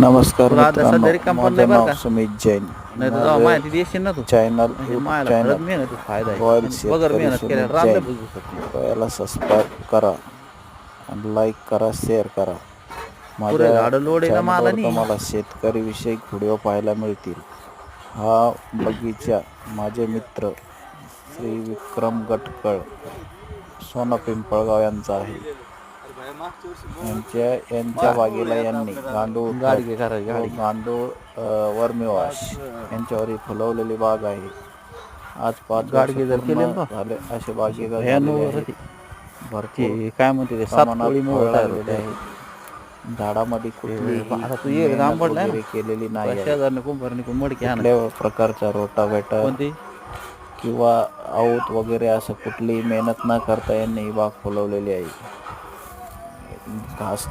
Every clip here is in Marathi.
नमस्कार मित्रांनो? सुमित जैन. नाही तर जेव्हा माहिती देशील ना तू? चॅनल चॅनल फायदा याला सबस्क्राईब करा आणि लाईक करा शेअर करा. मालानी. तुम्हाला शेतकरी विषयक व्हिडिओ पाहायला मिळतील. हा बगीचा माझे मित्र श्री विक्रम गटकळ सोना पिंपळगाव यांचा आहे. यांच्या यांच्या बागेला यांनी गांडूळ गाडी घे करायची, गाडी. व गांडूळ अ, वर्मीवाश यांच्यावर ही फुलवलेली बाग आहे आज पाच गाडी वर्ष जर केली झाले असे बागेला भयानक झालेले होती. आहेत. भरपूर ते काय म्हणते ते आहेत झाडामध्ये? वगैरे केलेली नाही आहे. कुठल्या प्रकारचा रोटावेटर किंवा आऊत वगैरे असं कुठलीही मेहनत न करता यांनी ही बाग फुलवलेली आहे घास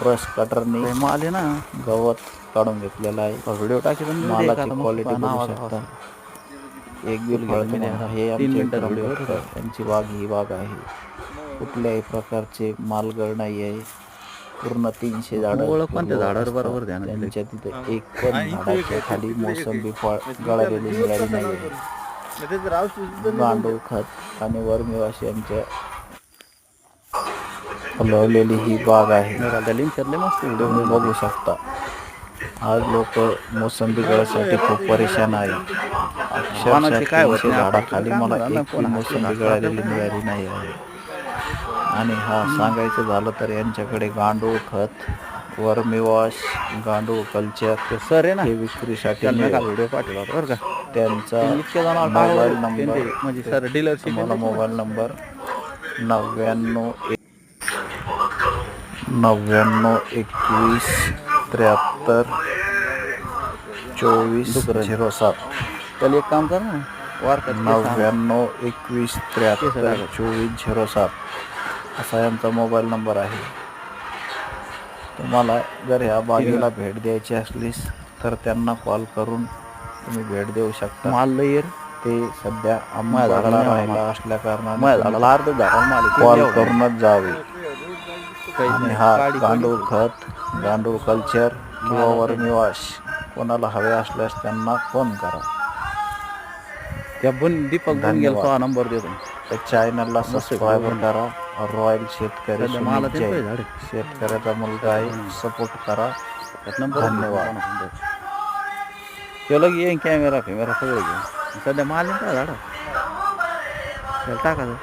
ब्रश कटरनी हे माल आहे ना गवत काढून घेतलेलं आहे व्हिडिओ टाकी पण मालाची क्वालिटी बघू शकता एक बी फळ नाही आहे. हे आमचे मिनिटात विक्रम व्हिडिओ डॉक्टर यांची बाग ही बाग आहे कुठल्याही प्रकारचे मालगड नाही आहे पूर्ण तीनशे झाडं ओळख पण त्या झाडावर. बरोबर. त्यांच्या तिथे एक पण झाडाच्या खाली मोसंबी फळ गळालेली मिळाली नाही आहे गांडूळ खत आणि वर्मीवाश यांच्या फुलवलेली ही बाग आहे. तुम्ही बघू शकता. आज लोक मोसंबी गळासाठी खूप परेशान आहे अक्षरशः काय होत झाडाखाली मला एक मोसंबी गळालेली मिळाली नाही. आहे. आणि हा सांगायचं झालं तर यांच्याकडे गांडूळ खत वर्मीवॉश गांडूळ कल्चर सर आहे ना. हे विक्रीसाठी व्हिडिओ पाठवला बरं का? त्यांचा मोबाईल नंबर म्हणजे सर डीलरशिप तुम्हाला मोबाईल नंबर नव्याण्णव एक नव्याण्णव एकवीस त्र्याहत्तर चोवीस झिरो सात. त्याला एक काम कर ना वारकत नव्याण्णव एकवीस त्र्याहत्तर चोवीस झिरो सात. असा यांचा मोबाईल नंबर आहे. तुम्हाला जर ह्या बागेला भेट द्यायची असलीस तर त्यांना कॉल करून तुम्ही भेट देऊ शकता. माल लई आहे रे. ते सध्या राहायला असल्या कारणाने. कॉल. करूनच जावे. आणि. हा गांडूळ खत गांडूळ कल्चर किंवा वर्मीवाश कोणाला हवे असल्यास त्यांना फोन करा. त्या बन दीपक बन गेला. तो नंबर देतो. त्या चॅनलला सबस्क्राईब करा. रॉयल शेतकरी. शेतकऱ्याचा मुलगा आहे. सपोर्ट करा. धन्यवाद. त्याला येईन कॅमेरा कॅमेरा सगळं घेऊन. सध्या माल झाडा. टाकायचं